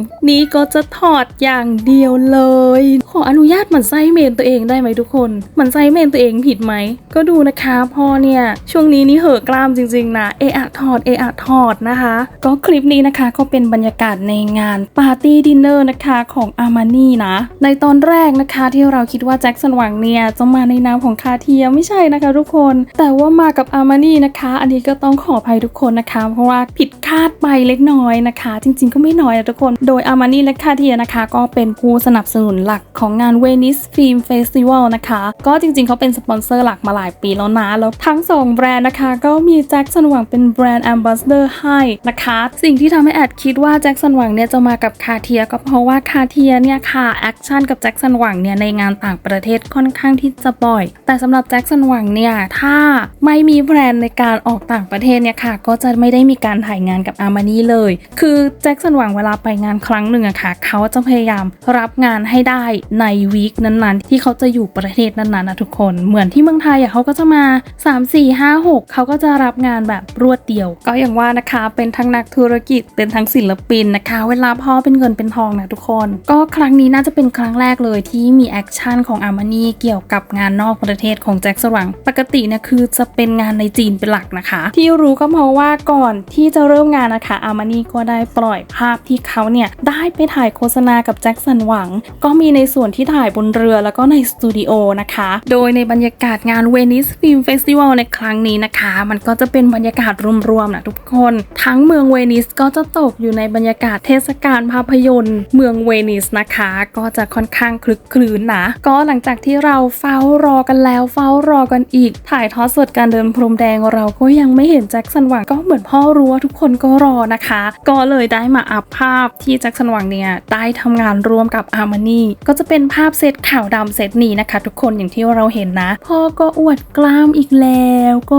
assim, นี้ก็จะถอดอย่างเดียวเลย ขออนุญาตหมันไส้เมนตัวเองได้ไหมทุกคนหมันไส้เมนตัวเองผิดไหม ก็ดูนะคะพ่อเนี่ย ช่วงนี้นี่เห่อะกล้ามจริงๆนะเออะถอดเออะถอดนะคะ ก็คลิปนี้นะคะก็เป็นบรรยากาศในงานปาร์ตี้ดินเนอร์นะคะของอามานี่นะ ในตอนแรกนะคะที่เราคิดว่าแจ็คสันหวังเนี่ยจะมาในนามของคาเทียไม่ใช่นะคะทุกคน แต่ว่ามากับอามานี่นะคะ อันนี้ก็ต้องขออภัยทุกคนนะคะ เพราะว่าผิดคาดไปเล็กน้อยนะคะ จริง ๆ ก็ไม่น้อยนะทุกคน โดยอามานี่และคาเทียนะคะ ก็เป็นผู้สนับสนุนหลักของงานเวนิสฟิล์มเฟสติวัลนะคะ ก็จริงๆ เขาเป็นสปอนเซอร์หลักมาหลายปีแล้วนะ แล้วทั้งสองแบรนด์นะคะ ก็มีแจ็คสันหวังเป็นแบรนด์แอมบาสเดอร์ให้นะคะ สิ่งที่ทำให้แอดคิดว่าแจ็คสันหวังเนี่ยจะมากับคาเทียก็เพราะว่าคาเทียเนี่ยค่ะแอคชั่นกับแจ็คสันหวังเนี่ยในงานต่างประเทศค่อนข้างที่จะบ่อย แต่สำหรับแจ็คสันหวังเนี่ยถ้าไม่มีแบรนด์ในการออกต่างประเทศเนี่ยค่ะก็จะไม่ได้มีการถ่ายงานกับอามานี่เลย คือแจ็คสันหวังเวลาไปงานครั้งหนึ่งอะค่ะเขาจะพยายามรับงานให้ได้ในวีคนั้นๆ ที่เขาจะอยู่ประเทศนั้นๆนะทุกคนเหมือนที่เมืองไทยอะเขาก็จะมา 3 4 5 6 เขาก็จะรับงานแบบรวดเดียว ก็อย่างว่านะคะเป็นทั้งนักธุรกิจเป็นทั้งศิลปินนะคะ เวลาพ่อเป็นเงินเป็นทองนะทุกคน ก็ครั้งนี้น่าจะเป็นครั้งแรกเลยที่มีแอคชั่นของอามานีเกี่ยวกับงานนอกประเทศของแจ็คสว่างปกตินี่ยคือจะเป็นงานในจีนเป็นหลักนะคะ ที่รู้ก็เพราะว่าก่อนที่จะเริ่มงานนะคะอามานีก็ได้ปล่อยภาพที่เขาเนี่ยได้ไปถ่ายโฆษณากับแจ็คสันหวัง ก็มีในส่วนที่ถ่ายบนเรือแล้วก็ในสตูดิโอนะคะ โดยในบรรยากาศงานเวนิสฟิล์มเฟสติวัลในครั้งนี้นะคะ มันก็จะเป็นบรรยากาศรวมๆนะทุกคน ทั้งเมืองเวนิสก็จะตกอยู่ในบรรยากาศเทศกาลภาพยนตร์ เมืองเวนิสนะคะ ก็จะค่อนข้างคลึกคลื้นนะ ก็หลังจากที่เราเฝ้ารอกันแล้วเฝ้ารอกันอีก ถ่ายทอดสดการเดินพรมแดงเราก็ยังไม่เห็นแจ็คสันหวังก็เหมือนพ่อรู้ว่าทุกคนก็รอนะคะ ก็เลยได้มาอัพภาพที่แจ็คสันหวังเนี่ยได้ทำงานร่วมกับอาร์มานี่ก็จะเป็นภาพเซตขาวดำเซตนี้นะคะ ทุกคนอย่างที่เราเห็นนะ พ่อก็อวดกล้ามอีกแล้ว ก็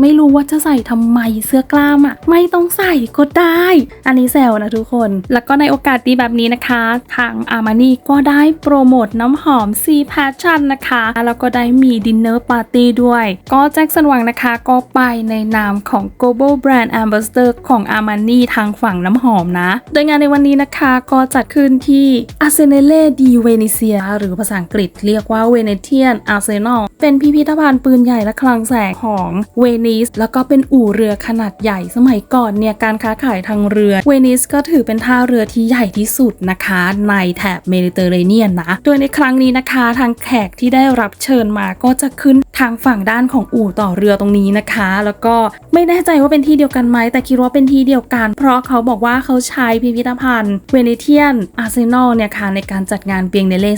ไม่รู้ว่าจะใส่ทำไมเสื้อกล้ามอะ่ะ ไม่ต้องใส่ก็ได้ อันนี้แซวนะทุกคน แล้วก็ในโอกาสดีแบบนี้นะคะ ทางอาร์มานี่ก็ได้โปรโมทน้ำหอม C Passion นนะคะแล้วก็ได้มีดินเนอร์ปาร์ตี้ด้วย ก็แจ็คสันหวังนะคะก็ไปในนามของ Global Brand Ambassador ของอาร์มานี่ทางฝั่งน้ำหอมนะ โดยงานในวันนี้นะคะก็จัดขึ้นที่ Arsenale di Venezia หรือภาษาอังกฤษเรียกว่า Venetian Arsenal เป็นพิพิธภัณฑ์ปืนใหญ่และคลังแสงของเวนิส แล้วก็เป็นอู่เรือขนาดใหญ่สมัยก่อนเนี่ยการค้าขายทางเรือ เวนิสก็ถือเป็นท่าเรือที่ใหญ่ที่สุดนะคะ ในแถบเมดิเตอร์เรเนียนนะ โดยในครั้งนี้นะคะทางแขกที่ได้รับเชิญมาก็จะขึ้น ทางฝั่งด้านของอู่ต่อเรือตรงนี้นะคะ แล้วก็ไม่แน่ใจว่าเป็นที่เดียวกันไหมแต่คิดว่าเป็นที่เดียวกัน เพราะเขาบอกว่าเขาใช้พิพิธภัณฑ์เวเนเทียนอาร์เซนอลเนี่ยค่ะในการจัดงานเปียงเนเล่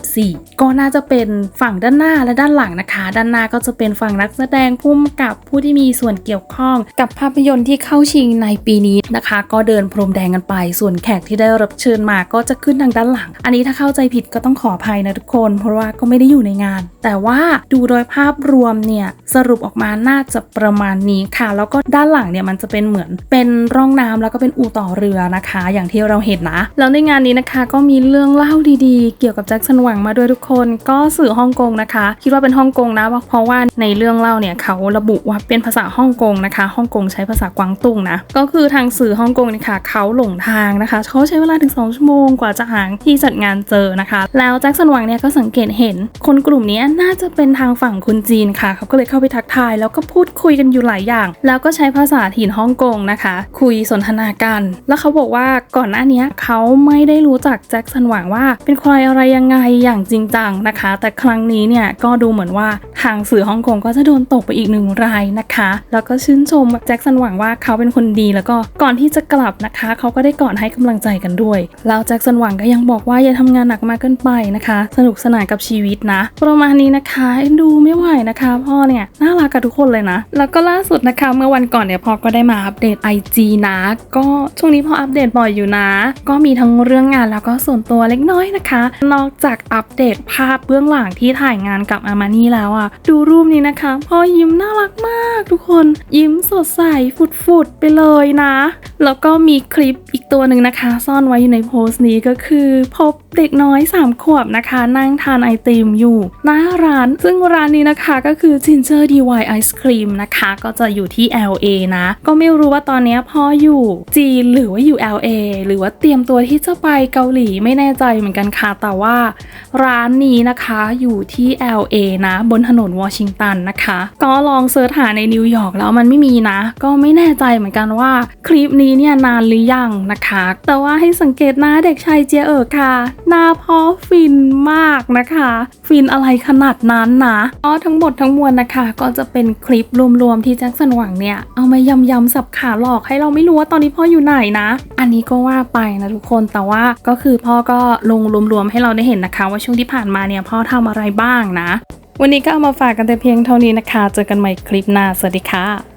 2024 ก็น่าจะเป็นฝั่งด้านหน้าและด้านหลังนะคะ ด้านหน้าก็จะเป็นฝั่งนักแสดงพุ่มกับผู้ที่มีส่วนเกี่ยวข้องกับภาพยนตร์ที่เข้าชิงในปีนี้นะคะ ก็เดินพรมแดงกันไป ส่วนแขกที่ได้รับเชิญมาก็จะขึ้นทางด้านหลัง อันนี้ถ้าเข้าใจผิดก็ต้องขออภัยนะทุกคน เพราะว่าก็ไม่ได้อยู่ในงาน แต่ว่าดูโดยภาพรวมเนี่ยสรุปออกมาน่าจะประมาณนี้ค่ะ แล้วก็ด้านหลังเนี่ยมันจะเป็นเหมือนเป็นร่องน้ำแล้วก็เป็นอู่ต่อเรือนะคะ อย่างที่เราเห็นนะ แล้วในงานนี้นะคะก็มีเรื่องเล่าดีๆ เกี่ยวกับแจ็คสันหวังมาด้วยทุกคน ก็สื่อฮ่องกงนะคะ คิดว่าเป็นฮ่องกงนะเพราะว่าในเรื่องเล่าเนี่ยเขาระบุว่าเป็นภาษาฮ่องกงนะคะฮ่องกงใช้ภาษากวางตุ้งนะก็คือทางสื่อฮ่องกงเนี่ยค่ะเขาหลงทางนะคะเขาใช้เวลาถึง 2 ชั่วโมงกว่าจะหาที่จัดงานเจอนะคะ แล้วแจ็คสันหวังเนี่ยก็สังเกตเห็น คนกลุ่มนี้น่าจะเป็นทางฝั่งคนจีนค่ะ เขาก็เลยเข้าไปทักทาย แล้วก็พูดคุยกันอยู่หลายอย่าง แล้วก็ใช้ภาษาถิ่นฮ่องกงนะคะ คุยสนทนากัน แล้วเขาบอกว่าก่อนหน้านี้เขาไม่ได้รู้จักแจ็คสันหวังว่า เป็นใครอะไรยังไงอย่างจริงจังนะคะ แต่ครั้งนี้เนี่ยก็ดูเหมือนว่าทางสื่อฮ่องกงก็จะโดนตกไปอีกหนึ่งรายนะคะ แล้วก็ชื่นชมแจ็คสันหวังว่าเขาเป็นคนดีแล้วก็ก่อนที่จะกลับนะคะ เขาก็ได้กอนให้กำลังใจกันด้วย แล้วแจ็คสันหวังก็ยังบอกว่าอย่าทำงานหนักมากเกินไปนะคะ สนุกสนานกับชีวิตนะ ประมาณนี้นะคะเอ็นดูไม่ไหวนะคะพ่อเนี่ยน่ารักกับทุกคนเลยนะ แล้วก็ล่าสุดนะคะ เมื่อวันก่อนเนี่ยพ่อก็ได้มาอัปเดต IG นะ ก็ช่วงนี้พ่ออัปเดตบ่อยอยู่นะ ก็มีทั้งเรื่องงานแล้วก็ส่วนตัวเล็กน้อยนะคะ นอกจากอัปเดตภาพเบื้องหลังที่ถ่ายงานกับอามานี่แล้วอะดูรูปนี้นะคะพ่อยิ้มน่ารักมากทุกคน ยิ้มสดใสฟุดๆไปเลยนะ แล้วก็มีคลิปอีกตัวหนึ่งนะคะ ซ่อนไว้อยู่ในโพสต์นี้ก็คือพบเด็กน้อย3ขวบนะคะ นั่งทานไอติมอยู่ หน้าร้าน ซึ่งร้านนี้นะคะก็คือ Ginger DY Ice Cream นะคะ ก็จะอยู่ที่ LA นะ ก็ไม่รู้ว่าตอนนี้พ่ออยู่จีนหรือว่าอยู่ LA หรือว่าเตรียมตัวที่จะไปเกาหลีไม่แน่ใจเหมือนกันค่ะ แต่ว่าร้านนี้นะคะอยู่ที่ LA นะ บนถนนวอชิงตันนะคะ ก็ลองเสิร์ชหาในนิวยอร์กแล้วมันไม่มีนะ ก็ไม่แน่ใจเหมือนกันว่าคลิปนี้เนี่ยนานหรือยังนะคะ แต่ว่าให้สังเกตหน้าเด็กชายเจเอ๋อค่ะ หน้าพ่อฟินมากนะคะ ฟินอะไรขนาดนั้นนะอ๋อทั้งหมดทั้งมวลนะคะ ก็จะเป็นคลิปรวมๆที่แจ็คสันหวังเนี่ยเอามายำยำๆสับขาหลอกให้เราไม่รู้ว่าตอนนี้พ่ออยู่ไหนนะ อันนี้ก็ว่าไปนะทุกคนแต่ว่าก็คือพ่อก็ลงรวมๆให้เราได้เห็นนะคะ ว่าช่วงที่ผ่านมาเนี่ยพ่อทำอะไรบ้างนะ วันนี้ก็เอามาฝากกันแต่เพียงเท่านี้นะคะ เจอกันใหม่คลิปหน้าสวัสดีค่ะ